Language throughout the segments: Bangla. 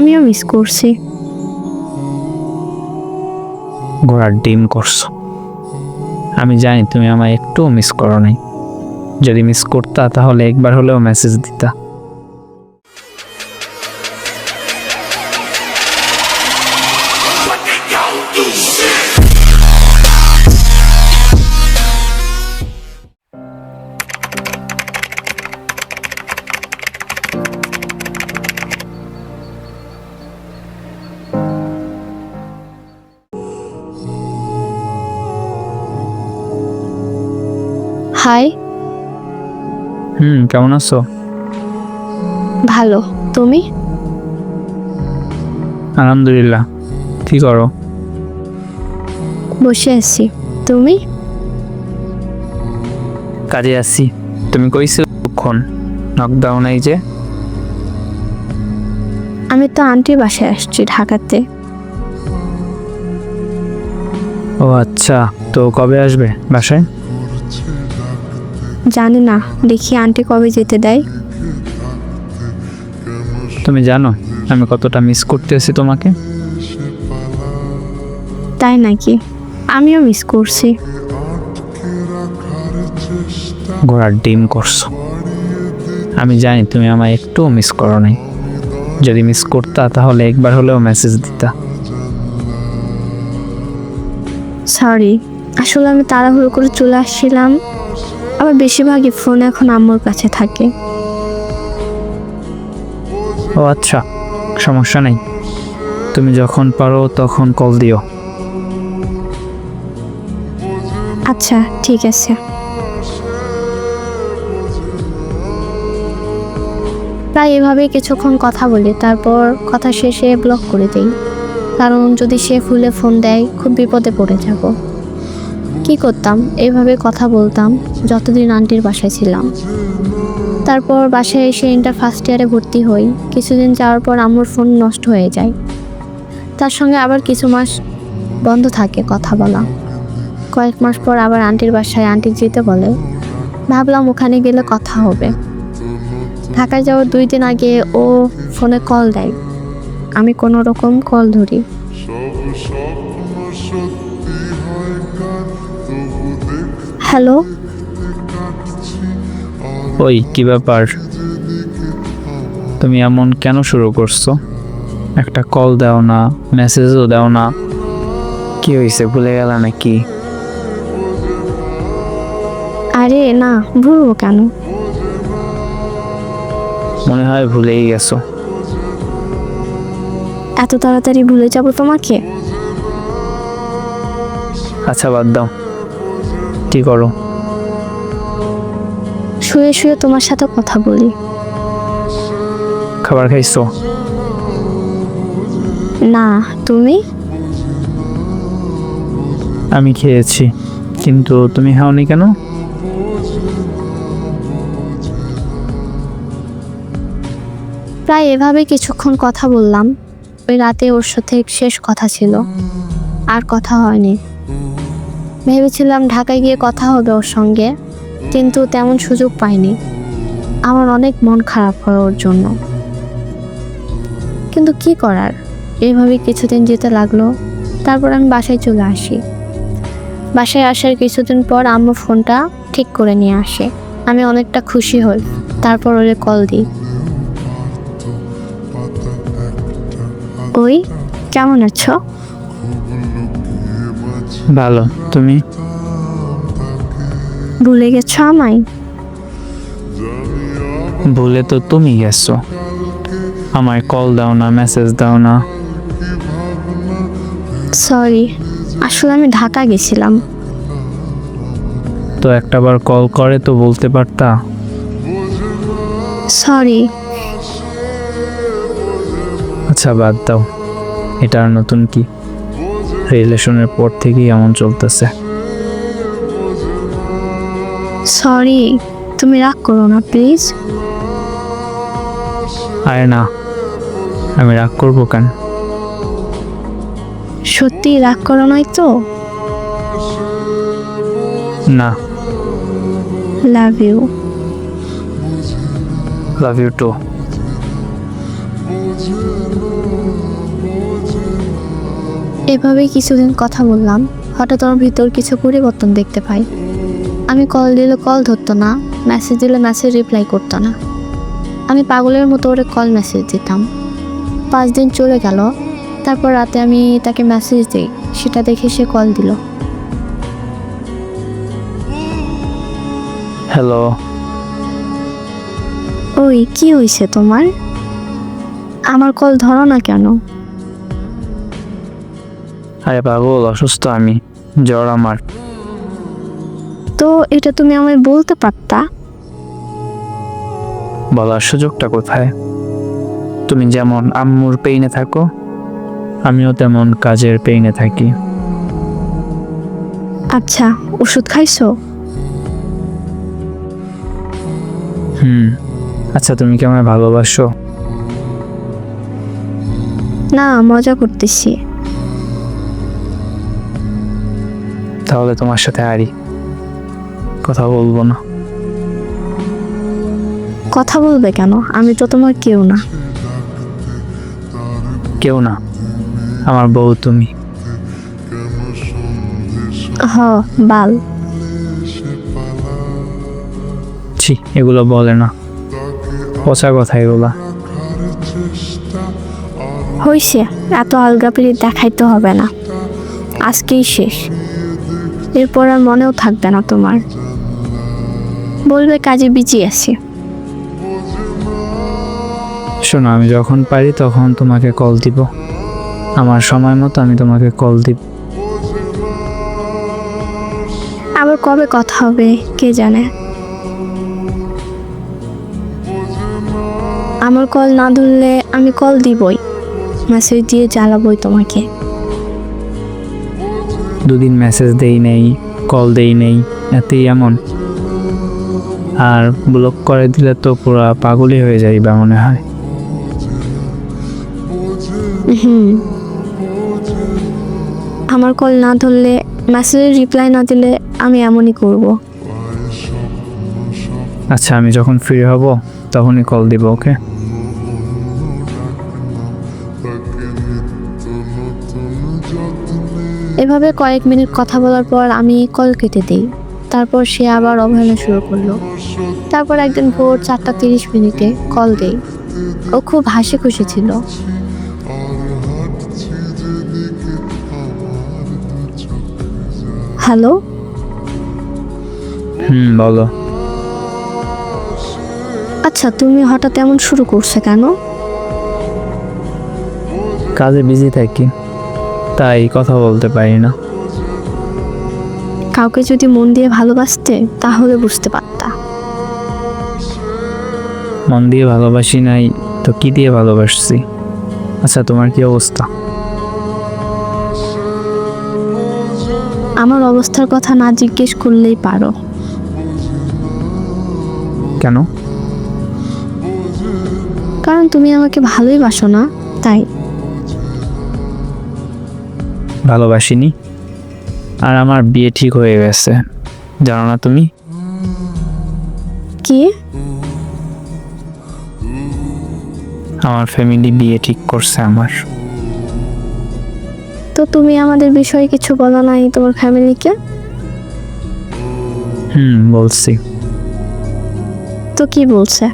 আমিও মিস করছি। ঘোড়ার ডিম করছ। আমি জানি তুমি আমায় একটুও মিস করো নাই যদি মিস করতা তাহলে একবার হলেও মেসেজ দিতা। হাই। হুম কেমন আছো? ভালো। তুমি? আলহামদুলিল্লাহ। কি করো? বসে আছি। তুমি? কাজে আছি। তুমি কইছো কখন? নকডাউন এই যে। আমি তো আন্টির বাসায় আসছি ঢাকাতে। ও আচ্ছা তো কবে আসবে বাসায়? জানি না দেখি আন্টি কবে যেতে দেয়। তুমি জানো আমি কতটা মিস করতেছি তোমাকে। তাই নাকি? আমিও মিস করছি। ঘোড়ার ডিম করছ। আমি জানি তুমি আমায় একটু মিস করো নাই। যদি মিস করতা তাহলে একবার হলেও মেসেজ দিতা। সরি আসলে আমি তাড়াহুড়ো করে চলে আসছিলাম। আবার বেশিরভাগই ফোন এখন আম্মুর কাছে থাকে। ও আচ্ছা সমস্যা নেই। তুমি যখন পারো তখন কল দিও। আচ্ছা ঠিক আছে। প্রায় এভাবেই কিছুক্ষণ কথা বলি তারপর কথা শেষে ব্লক করে দিই। কারণ যদি সে ফুলে ফোন দেয় খুব বিপদে পড়ে যাব। কি করতাম? এইভাবে কথা বলতাম, যতদিন আন্টির বাসায় ছিলাম। তারপর বাসায় এসে ইন্টার ফার্স্ট ইয়ারে ভর্তি হই। কিছুদিন যাওয়ার পর আম্মুর ফোন নষ্ট হয়ে যায়। তার সঙ্গে আবার কিছু মাস বন্ধ থাকে কথা বলা। কয়েক মাস পর আবার আন্টির বাসায় আন্টি যেতে বলে। ভাবলাম ওখানে গেলে কথা হবে। ঢাকায় যাওয়ার দুই দিন আগে ও ফোনে কল দেয়। আমি কোনো রকম কল ধরি। হ্যালো? ওই কি ব্যাপার? তুমি এমন কেন শুরু করছ? একটা কল দাও না মেসেজও দাও না। কি হয়েছে ভুলে গেল নাকি? আরে না ভুলবো কেন? মনে হয় ভুলেই গেছো। এত তাড়াতাড়ি ভুলে যাব তোমাকে? আচ্ছা বাদ দাও। কি করো। শুয়ে শুয়ে তোমার সাথে কথা বলি। খাবার খাইছো? না তুমি? আমি খেয়েছি কিন্তু তুমি খাওনি কেন? প্রায় এভাবে কিছুক্ষণ কথা বললাম। ওই রাতে ওর সাথে শেষ কথা ছিল। আর কথা হয়নি। ভেবেছিলাম ঢাকায় গিয়ে কথা হবে ওর সঙ্গে, কিন্তু তেমন সুযোগ পাইনি। আমার অনেক মন খারাপ হয় ওর জন্য। কিন্তু কি করার? এইভাবে কিছুদিন যেতে লাগল, তারপর আমি বাসায় চলে আসি। বাসায় আসার কিছুদিন পর আম্মু ফোনটা ঠিক করে নিয়ে আসে। আমি অনেকটা খুশি হই, তারপর ওরে কল দিই। ওই, কেমন আছো? ভালো তুমি? ভুলে গেছো আমায়? ভুলে তো তুমি গেছো। আমায় কল দাও না মেসেজ দাও না। সরি আসলে আমি ঢাকা গেছিলাম। তো একটাবার কল করে তো বলতে পারতা? সরি আচ্ছা বাদ দাও। এটা আর নতুন কি? রিলেশনের পর থেকেই এমন চলতেছে। সরি তুমি রাগ করো না প্লিজ। আরে না আমি রাগ করব কেন? সত্যি রাগ করো নয় তো? না। Love you love you too এভাবেই কিছুদিন কথা বললাম। হঠাৎ আমার ভিতর কিছু পরিবর্তন দেখতে পাই। আমি কল দিলে কল ধরতো না মেসেজ দিলে মেসেজ রিপ্লাই করতো না। আমি পাগলের মতো ওরে কল মেসেজ দিতাম। পাঁচ দিন চলে গেল তারপর রাতে আমি তাকে মেসেজ দিই সেটা দেখে সে কল দিল। হ্যালো ওই কি হয়েছে তোমার? আমার কল ধরো না কেন? আরে পাগল অসুস্থ আমি। জ্বর আমার। তো এটা তুমি আমায় বলতে পারতা? বলার সুযোগটা কোথায়? তুমি যেমন আম্মুর পেইনে থাকো আমিও তেমন কাজের পেইনে থাকি। আচ্ছা ওষুধ খাইছো? হুম আচ্ছা তুমি কি আমায় ভালোবাসো? না মজা করতেছি। তাহলে তোমার সাথে আরি কথা বলব না। কথা বলবে কেন? আমি তো তোমার কেউ না। কেউ না। আমার বউ তুমি। হ বাল। ছি এগুলো বলে না। পচা কথা এগুলা। হইছে এত আলগাপিরি দেখাইতে হবে না। আজকেই শেষ। এরপর আর মনেও থাকবে না তোমার। বলবে কাজে বিজি আছি। শোনো আমি যখন পারি তখন তোমাকে কল দিব। আমার সময় মতো আমি তোমাকে কল দিব। আবার কবে কথা হবে কে জানে? আমার কল না ধরলে আমি কল দিবই। মেসেজ দিয়ে জ্বালাবই তোমাকে। দুদিন মেসেজ দেই নেই কল দেই নেই এতেই এমন। আর ব্লক করে দিলে তো পুরো পাগলই হয়ে যাইবা মনে হয়। হুম। আমার কল না ধরলে মেসেজের রিপ্লাই না দিলে আমি এমনই করব। আচ্ছা আমি যখন ফ্রি হব তখনই কল দিব ওকে এভাবে কয়েক মিনিট কথা বলার পর আমি কল কেটে দিই। তারপর সে আবার অবহেলা শুরু করল। তারপর একদিন ভোর চারটা তিরিশ মিনিটে কল দেই। ও খুব হাসি খুশি ছিল। হ্যালো? হুম বলো। আচ্ছা তুমি হঠাৎ এমন শুরু করছ কেন? কাজে বিজি থাকি। তাই কথা বলতে পারি না। কাউকে যদি মন দিয়ে ভালোবাসতে তাহলে বুঝতে পারতা। মন দিয়ে ভালোবাসি নাই তো কি দিয়ে ভালোবাসছি? আচ্ছা তোমার কি অবস্থা? আমার অবস্থার কথা না জিজ্ঞেস করলেই পারো। কেন? কারণ তুমি আমাকে ভালোই বাসো না তাই। ভালোবাসিনি। আর আমার বিয়ে ঠিক হয়ে গেছে। জানো না তুমি? কি? আমার ফ্যামিলি বিয়ে ঠিক করছে আমার। তো তুমি আমাদের বিষয়ে কিছু বলো নাই তোমার ফ্যামিলিকে হুম বলছি। তো কি বলছে?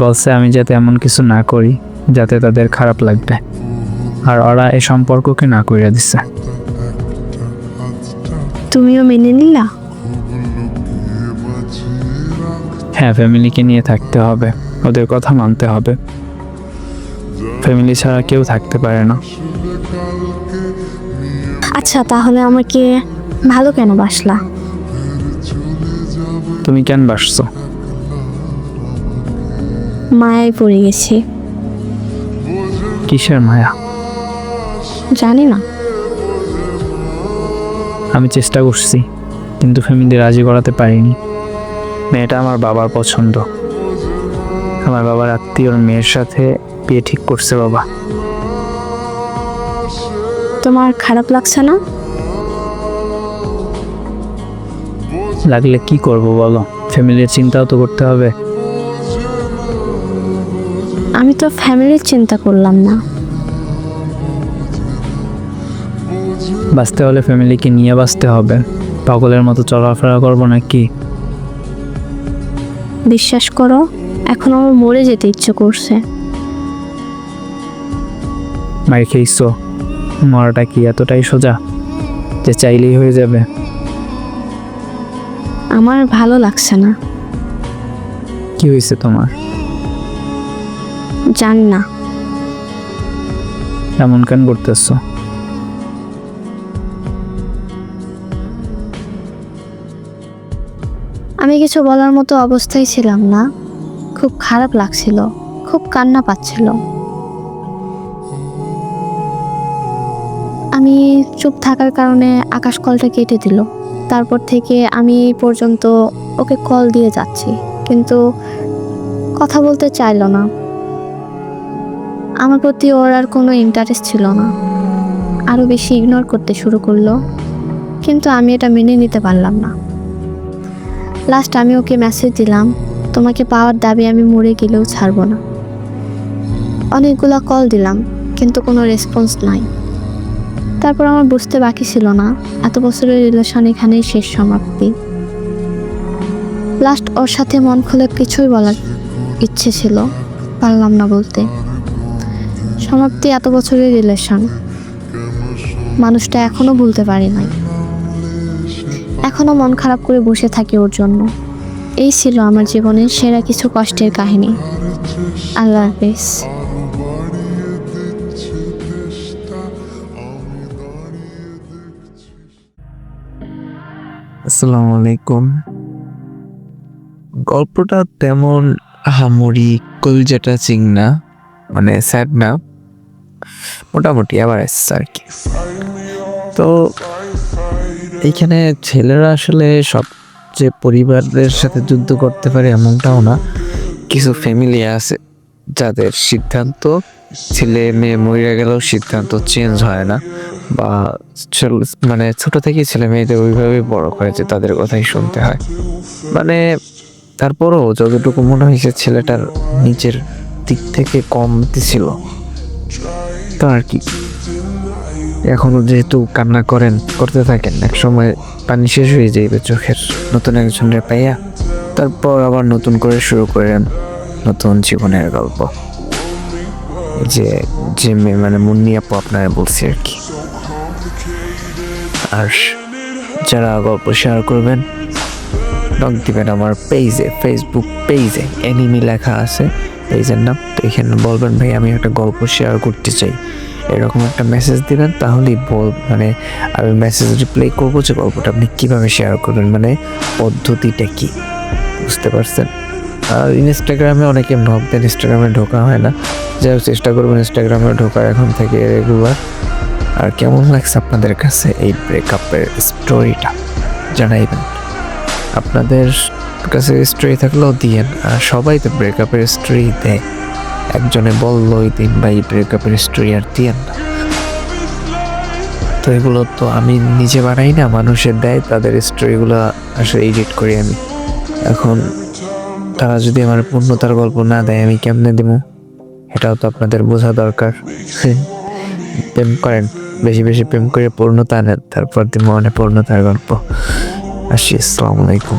বলছে আমি যাতে এমন কিছু না করি যাতে তাদের খারাপ লাগবে। আর ওরা এই সম্পর্ককে না কইরা দিছে। তুমিও মেনে নিলা? হ্যাঁ ফ্যামিলিকে নিয়ে থাকতে হবে। ওদের কথা মানতে হবে। ফ্যামিলি ছাড়া কেউ থাকতে পারে না। আচ্ছা তাহলে আমাকে ভালো কেন বাসলা? তুমি কেন বাসছো? মায়ায় পড়ে গেছি। কিসের মায়া? জানি না। আমি চেষ্টা করছি কিন্তু ফ্যামিলি রাজি করাতে পারিনি। মেয়েটা আমার বাবার পছন্দ। আমার বাবার আত্মীয়র মেয়ের সাথে বিয়ে ঠিক করছে বাবা। তোমার খারাপ লাগছে না? লাগলে কি করব বলো? ফ্যামিলির চিন্তাও তো করতে হবে। আমি তো ফ্যামিলির চিন্তা করলাম না। বাঁচতে হলে ফ্যামিলিকে নিয়ে বাঁচতে হবে। পাগলের মতো চলাফেরা করব নাকি? বিশ্বাস করো এখন আমার মরে যেতে ইচ্ছে করছে। মার খেয়েছো? মরাটা কি এতটাই সোজা যে চাইলেই হয়ে যাবে? আমার ভালো লাগছে না। কি হয়েছে তোমার? জান না। এমন কেন করতেছো? আমি কিছু বলার মতো অবস্থায় ছিলাম না। খুব খারাপ লাগছিল, খুব কান্না পাচ্ছিল। আমি চুপ থাকার কারণে আকাশ কলটা কেটে দিল। তারপর থেকে আমি এই পর্যন্ত ওকে কল দিয়ে যাচ্ছি, কিন্তু কথা বলতে চাইলো না। আমার প্রতি ওর আর কোনো ইন্টারেস্ট ছিল না। আরও বেশি ইগনোর করতে শুরু করল, কিন্তু আমি এটা মেনে নিতে পারলাম না। লাস্ট আমি ওকে মেসেজ দিলাম, তোমাকে পাওয়ার দাবি আমি মরে গেলেও ছাড়বো না। অনেকগুলো কল দিলাম, কিন্তু কোনো রেসপন্স নাই। তারপর আমার বুঝতে বাকি ছিল না, এত বছরের রিলেশন এখানেই শেষ সমাপ্তি। লাস্ট ওর সাথে মন খুলে কিছুই বলার ইচ্ছে ছিল, পারলাম না বলতে। সমাপ্তি এত বছরের রিলেশন মানুষটা এখনও ভুলতে পারি নাই। এখনও মন খারাপ করে বসে থাকি ওর জন্য। এই ছিল আমার জীবনের সেরা কিছু কষ্টের কাহিনী। আল্লাহ হাফেজ। আসসালামু আলাইকুম। গল্পটা তেমন আহামরি কলজাটা চিং না মানে স্যাড না, মোটামুটি আবার এসছে আর কি। তো এইখানে ছেলেরা আসলে সব যে সাথে যুদ্ধ করতে পারে এমনটাও না। কিছু ফ্যামিলি আছে যাদের সিদ্ধান্ত ছেলে মেয়ে মরে গেলেও সিদ্ধান্ত চেঞ্জ হয় না বা মানে ছোট থেকে ছেলে মেয়েদের ওইভাবে বড় করেছে তাদের কথাই শুনতে হয়। মানে তারপরও যতটুকু মনে হয়েছে ছেলেটার নিজের দিক থেকে কমতি ছিল। তো আর কি। এখনও যেহেতু কান্না করেন, করতে থাকেন, এক সময় পানি শেষ হয়ে যাইবে চোখের নতুন একজনের পাইয়া। তারপর আবার নতুন করে শুরু করেন নতুন জীবনের গল্প। যে যে মেয়ে মানে মুন্নি আপু আপনারা বলছি আর কি। আর যারা গল্প শেয়ার করবেন নক দিবেন আমার পেজে ফেসবুক পেজে এনিমি লেখা আছে পেজের নাম। তো এখানে বলবেন, ভাই, আমি একটা গল্প শেয়ার করতে চাই। এরকম একটা মেসেজ দিবেন, তাহলেই বল মানে আমি মেসেজ রিপ্লাই করব যে গল্পটা আপনি কীভাবে শেয়ার করবেন মানে পদ্ধতিটা কী? বুঝতে পারছেন? আর ইনস্টাগ্রামে অনেকে নক দেন ইনস্টাগ্রামে ঢোকা হয় না। যাই চেষ্টা করবেন ইনস্টাগ্রামে ঢোকার এখন থেকে রেগুলার আর কেমন লাগছে আপনাদের কাছে এই ব্রেকআপের স্টোরিটা জানাইবেন। আপনাদের কাছে স্টোরি থাকলেও দিয়েন, আর সবাই তো ব্রেকআপের স্টোরি দেয়। একজনে বলল, ওই দিন ভাই ব্রেকআপের স্টোরি আর দিয়েন না। তো এগুলো তো আমি নিজে বানাই না মানুষের দেয়, তাদের স্টোরিগুলো আসলে এডিট করি আমি। এখন তারা যদি আমার পূর্ণতার গল্প না দেয়, আমি কেমনে দেবো এটাও তো আপনাদের বোঝা দরকার। প্রেম করেন, বেশি বেশি প্রেম করে পূর্ণতা আনেন, তারপর দিব মানে পূর্ণতার গল্প। আসি, আসসালামু আলাইকুম।